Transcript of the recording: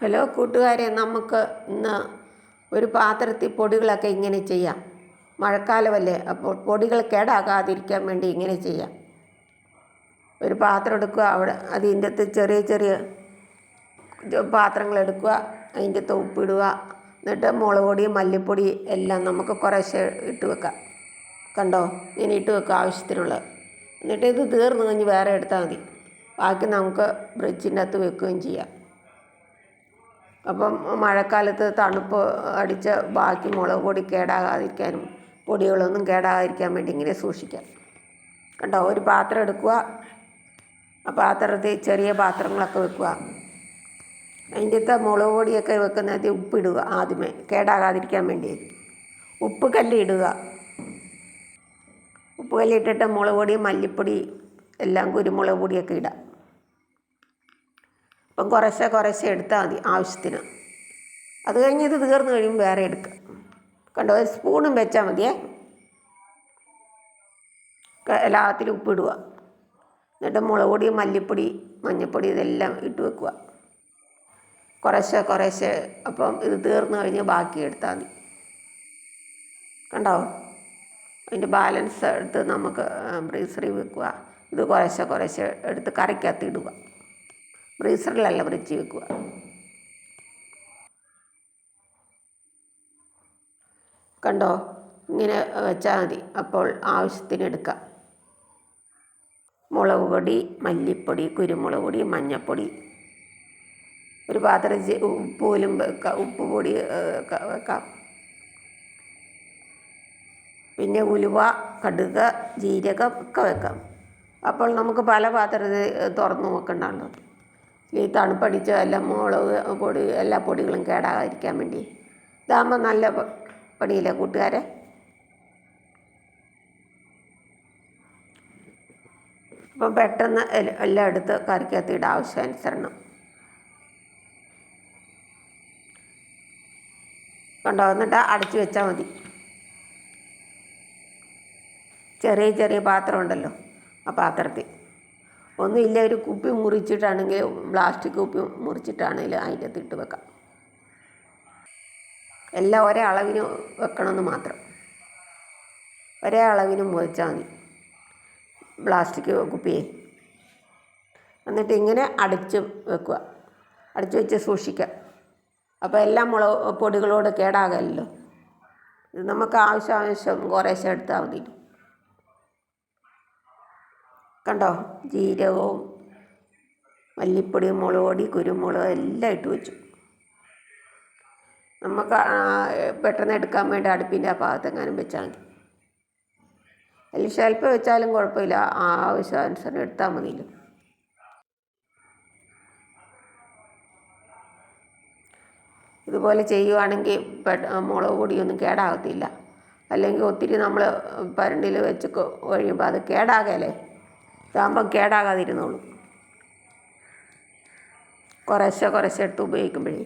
Hello കൂട്ടുകാരെ നമുക്ക് ഇന്ന് ഒരു പാത്രത്തിൽ പൊടികളൊക്കെ ഇങ്ങനെ ചെയ്യാം. മഴക്കാലമല്ലേ അപ്പോൾ പൊടികൾ കേടാകാതിരിക്കാൻ വേണ്ടി ഇങ്ങനെ ചെയ്യാം. ഒരു പാത്രം എടുക്കുക അവിടെ അതിന്റെ അകത്ത് ചെറിയ ചെറിയ പാത്രങ്ങൾ എടുക്കുക അതിന്റെ അകത്ത് ഉപ്പിടുക എന്നിട്ട് മുളക് പൊടി മല്ലിപ്പൊടി എല്ലാം നമുക്ക് കുറേശ്ശെ ഇട്ട് വെക്കാം. കണ്ടോ? ഇങ്ങനെ ഇട്ട് വെക്കുക ആവശ്യത്തിനുള്ളത് എന്നിട്ട് ഇത് തീർന്നു കഴിഞ്ഞ് വേറെ എടുത്താൽ മതി. ബാക്കി നമുക്ക് ബ്രിഡ്ജിന്റെ അകത്ത് വെക്കുകയും ചെയ്യാം. അപ്പം മഴക്കാലത്ത് തണുപ്പ് അടിച്ച ബാക്കി മുളക് പൊടി കേടാകാതിരിക്കാനും പൊടികളൊന്നും കേടാകാതിരിക്കാൻ വേണ്ടി ഇങ്ങനെ സൂക്ഷിക്കാം. കണ്ടോ? ഒരു പാത്രം എടുക്കുക. ആ പാത്രത്തിൽ ചെറിയ പാത്രങ്ങളൊക്കെ വെക്കുക. അതിന്റെ മുളക് പൊടിയൊക്കെ വെക്കുന്നത് ഉപ്പിടുക ആദ്യമേ. കേടാകാതിരിക്കാൻ വേണ്ടി. ഉപ്പ് കല്ലിടുക ഉപ്പ് കല്ലിട്ടിട്ട് മുളക് പൊടി മല്ലിപ്പൊടി എല്ലാം കുരുമുളക് പൊടിയൊക്കെ ഇടാം. അപ്പം കുറേശ്ശെ കുറേശ്ശെ എടുത്താൽ മതി ആവശ്യത്തിന്. അത് കഴിഞ്ഞ് ഇത് തീർന്നു കഴിയുമ്പോൾ വേറെ എടുക്കുക കണ്ടോ? ഒരു സ്പൂണും വെച്ചാൽ മതിയേ. എല്ലാത്തിലും ഉപ്പിടുക എന്നിട്ട് മുളക് പൊടി മല്ലിപ്പൊടി മഞ്ഞൾപ്പൊടി ഇതെല്ലാം ഇട്ട് വെക്കുക. കുറേശ്ശെ കുറേശ്ശെ അപ്പം ഇത് തീർന്നു കഴിഞ്ഞ് ബാക്കി എടുത്താൽ മതി. കണ്ടോ? അതിന്റെ ബാലൻസ് എടുത്ത് നമുക്ക് ബ്രീസറി വെക്കുക. ഇത് കുറേശ്ശെ കുറേശ്ശെ എടുത്ത് കറിക്കകത്ത് ഇടുക. ബ്രീസറിലല്ല ഫ്രിഡ്ജിൽ വെക്കുക. കണ്ടോ? ഇങ്ങനെ വെച്ചാൽ മതി. അപ്പോൾ ആവശ്യത്തിന് എടുക്കാം. മുളക് പൊടി മല്ലിപ്പൊടി കുരുമുളക് പൊടി മഞ്ഞൾപ്പൊടി ഒരു പാത്രം ഉപ്പ് പോലും ഉപ്പ് പൊടി വെക്കാം. പിന്നെ ഉലുവ കടുക് ജീരകം ഒക്കെ വെക്കാം. അപ്പോൾ നമുക്ക് പല പാത്രത്തിൽ തുറന്ന് നോക്കണ്ടല്ലോ ഈ തണുപ്പടിച്ച എല്ലാം മുളക് പൊടി എല്ലാ പൊടികളും കേടാകാതിരിക്കാൻ വേണ്ടി. ഇതാകുമ്പോൾ നല്ല പണിയില്ലേ കൂട്ടുകാരെ? അപ്പം പെട്ടെന്ന് എല്ലാം എടുത്ത് കറിക്കകത്ത് ഇട ആവശ്യാനുസരണം. കണ്ടോ? എന്നിട്ട് അടച്ചു വെച്ചാൽ മതി. ചെറിയ ചെറിയ പാത്രം ഉണ്ടല്ലോ ആ പാത്രത്തിൽ. ഒന്നുമില്ല ഒരു കുപ്പി മുറിച്ചിട്ടാണെങ്കിൽ പ്ലാസ്റ്റിക് കുപ്പി മുറിച്ചിട്ടാണെങ്കിൽ അതിന്റെ അകത്ത് ഇട്ട് വെക്കാം. എല്ലാം ഒരേ അളവിന് വെക്കണമെന്ന് മാത്രം. ഒരേ അളവിന് മുറിച്ചാൽ മതി പ്ലാസ്റ്റിക് കുപ്പിയെ എന്നിട്ട് ഇങ്ങനെ അടച്ച് വെക്കുക അടച്ച് വെച്ച് സൂക്ഷിക്കുക. അപ്പോൾ എല്ലാ മുളക് പൊടികളോട് കേടാകല്ലോ ഇത് നമുക്ക് ആവശ്യം ആവശ്യം കുറേശ്ശെ എടുത്താൽ മതി. കണ്ടോ? ജീരകവും മല്ലിപ്പൊടി മുളക് പൊടി കുരുമുളക് എല്ലാം ഇട്ട് വെച്ചു. നമുക്ക് പെട്ടെന്ന് എടുക്കാൻ വേണ്ടി അടുപ്പിന്റെ ആ ഭാഗത്തെങ്ങാനും വെച്ചാൽ മതി. അതിൽ ശല്പ വെച്ചാലും കുഴപ്പമില്ല. ആ ആവശ്യാനുസരണം എടുത്താൽ മതിയല്ലോ. ഇതുപോലെ ചെയ്യുവാണെങ്കിൽ മുളക് പൊടിയൊന്നും കേടാകത്തില്ല. അല്ലെങ്കിൽ ഒത്തിരി നമ്മൾ പരണ്ടിൽ വെച്ച് കഴിയുമ്പോൾ അത് കേടാകല്ലേ ഇതാകുമ്പം കേടാകാതിരുന്നുള്ളൂ കുറേശ്ശെ കുറേശ്ശെ എടുത്ത് ഉപയോഗിക്കുമ്പോഴേ.